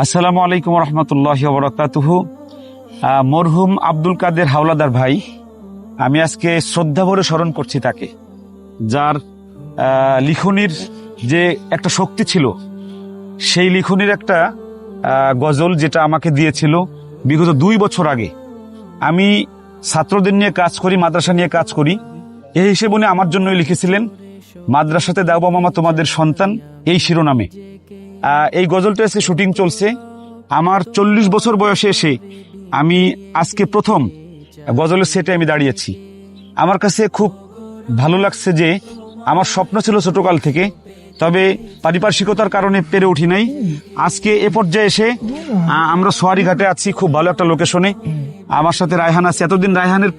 আসসালামু আলাইকুম রহমতুল্লাহ বরকাতুহ মরহুম আব্দুল কাদের হাওলাদার ভাই, আমি আজকে শ্রদ্ধা ভরে স্মরণ করছি তাকে, যার লিখনির যে একটা শক্তি ছিল, সেই লিখনির একটা গজল যেটা আমাকে দিয়েছিল বিগত দুই বছর আগে। আমি ছাত্রদের নিয়ে কাজ করি, মাদ্রাসা নিয়ে কাজ করি। এই হিসেবে উনি আমার জন্যই লিখেছিলেন, মাদ্রাসাতে দাও মামা তোমাদের সন্তান, এই শিরোনামে। এই গজলটা আজকে শুটিং চলছে। আমার চল্লিশ বছর বয়সে এসে আমি আজকে প্রথম গজলের সেটে আমি দাঁড়িয়েছি আমার কাছে খুব ভালো লাগছে যে আমার স্বপ্ন ছিল ছোটকাল থেকে, তবে পারিপার্শ্বিকতার কারণে পেরে উঠি নাই। আজকে এ পর্যায়ে এসে আমরা সোয়ারি ঘাটে আছি, খুব ভালো একটা লোকেশনে। আমার সাথে রায়হান আছে। এতদিন রায়হানের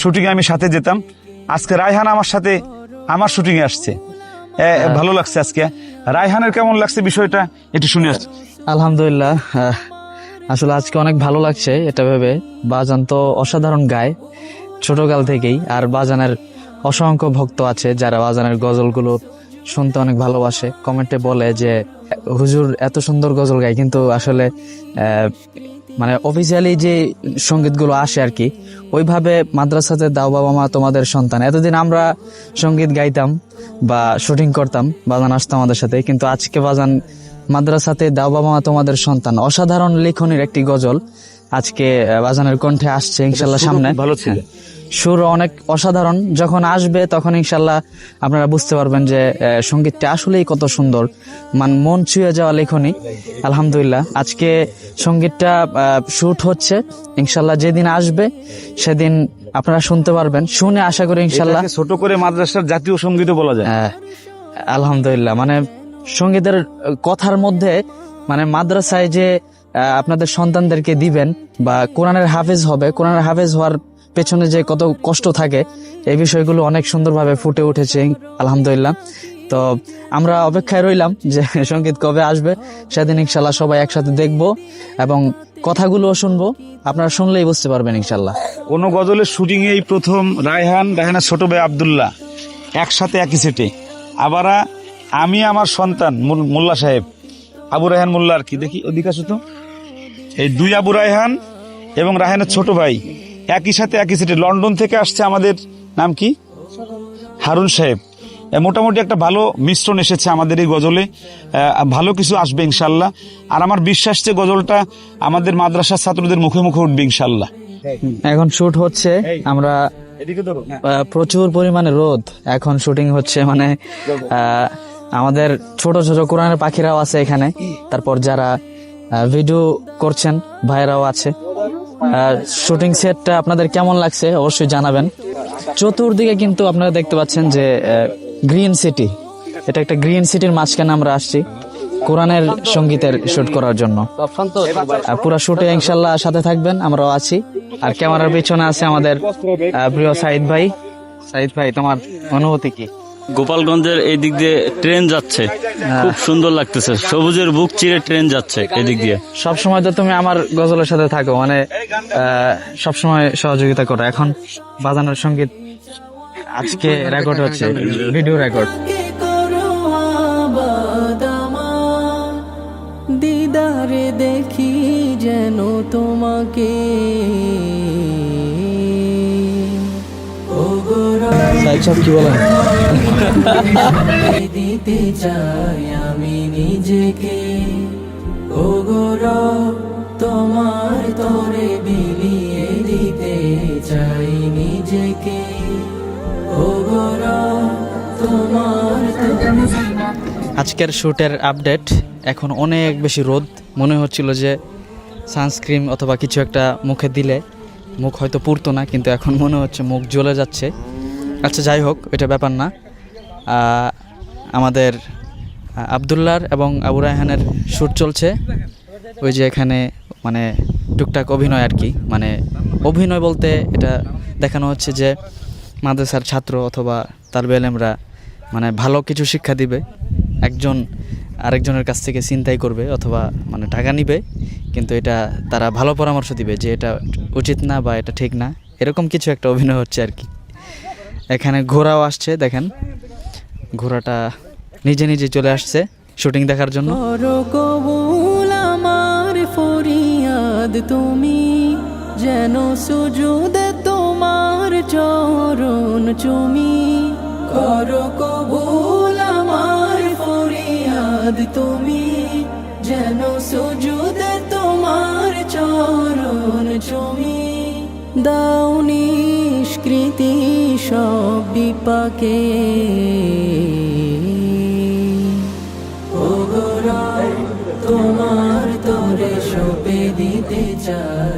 শুটিংয়ে আমি সাথে যেতাম। আজকে রায়হান আমার সাথে, আমার শুটিংয়ে আসছে। ভালো লাগছে আজকে। রায়হানের কেমন লাগছে বিষয়টা? একটু শুনে আলহামদুলিল্লাহ আসলে আজকে অনেক ভালো লাগছে এটা ভেবে। বাজান তো অসাধারণ গায়, ছোটকাল থেকেই। আর বাজানের অসংখ্য ভক্ত আছে যারা বাজানের গজলগুলো শুনতে অনেক ভালোবাসে। কমেন্টে বলে যে, হুজুর, এত সুন্দর গজল গায়। কিন্তু আসলে মানে অফিসিয়ালি যে সঙ্গীতগুলো আসে আর কি ওইভাবে মাদ্রাসাতে দাও বাবা মা তোমাদের সন্তান। এতদিন আমরা সংগীত গাইতাম বা শুটিং করতাম বাজান আসতো আমাদের সাথে কিন্তু আজকে বাজান মাদ্রাসাতে দাও বাবা মা তোমাদের সন্তান। অসাধারণ লেখনের একটি গজল আজকে বাজানের কণ্ঠে আসছে ইনশাল্লাহ সামনে। ভালো ছিল। সুর অনেক অসাধারণ। যখন আসবে তখন ইনশাল্লাহ আপনারা বুঝতে পারবেন যে সঙ্গীতটা আসলেই কত সুন্দর। মান মন ছুঁয়ে যাওয়া লেখনী। আলহামদুলিল্লাহ আজকে সঙ্গীতটা শুট হচ্ছে। ইনশাল্লাহ যেদিন আসবে সেদিন আপনারা শুনতে পারবেন। শুনে আশা করি ইনশাল্লাহ ছোট করে মাদ্রাসার জাতীয় সঙ্গীতও বলা যায়। হ্যাঁ, আলহামদুলিল্লাহ। মানে সঙ্গীতের কথার মধ্যে মানে মাদ্রাসায় যে আপনাদের সন্তানদেরকে দিবেন বা কোরআনের হাফেজ হবে কোরআনের হাফেজ হওয়ার পেছনে যে কত কষ্ট থাকে, এই বিষয়গুলো অনেক সুন্দরভাবে ফুটে উঠেছে, আলহামদুলিল্লাহ। তো আমরা অপেক্ষায় রইলাম যে সংগীত কবে আসবে, সেদিন ইনশাল্লাহ সবাই একসাথে দেখব এবং কথাগুলো শুনব। আপনারা শুনলেই বুঝতে পারবেন ইনশাল্লাহ। কোন গজলের শুটিং এই প্রথম রায়হান, রায়হানের ছোট ভাই আবদুল্লাহ, একসাথে একই সেটে আবার আমি, আমার সন্তান মোল্লা সাহেব, আবু রায়হান মোল্লা আর কি দেখি আসো তো? এই দুই আবু রায়হান এবং রায়হানের ছোট ভাই। একই সাথে একই সেটে লন্ডন থেকে আসছে আমাদের নাম কি? হারুন সাহেব। মোটামুটি একটা ভালো মিশ্রণ এসেছে আমাদের এই গজলে। ভালো কিছু আসবে ইনশাল্লাহ। আর আমার বিশ্বাস যে গজলটা আমাদের মাদ্রাসার ছাত্রদের মুখে মুখে উঠবে ইনশাল্লাহ। এখন শুট হচ্ছে আমরা প্রচুর পরিমাণে রোদ। এখন শুটিং হচ্ছে মানে আমাদের ছোট ছোট কোরআনের পাখিরাও আছে এখানে। তারপর যারা ভিডিও করছেন ভাইরাও আছে। শুটিং সেটটা আপনাদের কেমন লাগছে অবশ্যই জানাবেন। চতুর্দিকে কিন্তু আপনারা দেখতে পাচ্ছেন যে গ্রিন সিটি। এটা একটা গ্রিন সিটির মাঝখানে আমরা আসছি, কোরআনের সঙ্গীতের শুট করার জন্য। পুরো শুটে ইনশাল্লাহ সাথে থাকবেন, আমরাও আছি। আর ক্যামেরার পিছনে আছে আমাদের প্রিয় সাইদ ভাই। সাইদ ভাই, তোমার অনুভূতি কি? গোপালগঞ্জের এই দিক দিয়ে ট্রেন যাচ্ছে। খুব সুন্দর লাগতেছে। সবুজের বুক চিরে ট্রেন যাচ্ছে এদিক দিয়ে। সব সময় তো তুমি আমার গজলের সাথে থাকো মানে সব সময় সহযোগিতা করো। এখন বাজানোর সংগীত আজকে রেকর্ড হচ্ছে ভিডিও রেকর্ড দিদারে দেখি যেন তোমাকে। সাহেব কি বলেন? দিতে চাই আমি নিজেকে। ও গোরা তোমার তরে বিলিয়ে দিতে চাই নিজেকে। তোমার আজকের শুটের আপডেট, এখন অনেক বেশি রোদ। মনে হচ্ছিল যে সানস্ক্রিন অথবা কিছু একটা মুখে দিলে মুখ হয়তো পুরতো না, কিন্তু এখন মনে হচ্ছে মুখ জ্বলে যাচ্ছে। আচ্ছা যাই হোক, এটা ব্যাপার না। আমাদের আবদুল্লার এবং আবু রায়হানের শ্যুট চলছে। ওই যে এখানে মানে টুকটাক অভিনয় আর কি মানে অভিনয় বলতে এটা দেখানো হচ্ছে যে মাদ্রাসার ছাত্র অথবা তালবে আলেমরা মানে ভালো কিছু শিক্ষা দিবে, একজন আরেকজনের কাছ থেকে চিন্তাই করবে অথবা মানে টাকা নিবে, কিন্তু এটা তারা ভালো পরামর্শ দিবে যে এটা উচিত না বা এটা ঠিক না। এরকম কিছু একটা অভিনয় হচ্ছে আর কি। এখানে ঘোড়াও আসছে, দেখেন। ঘোড়াটা নিজে নিজে চলে আসছে শুটিং দেখার জন্য। তুমি, যেন সুজুদে তোমার চরণ চুমি। করো কবুল আমার ফরিয়াদ তুমি, যেন সুজুদে তোমার চরণ চুমি। নিষ্কৃতি সব বিপাকে। তোমার তোরে সপে দিতে চাই।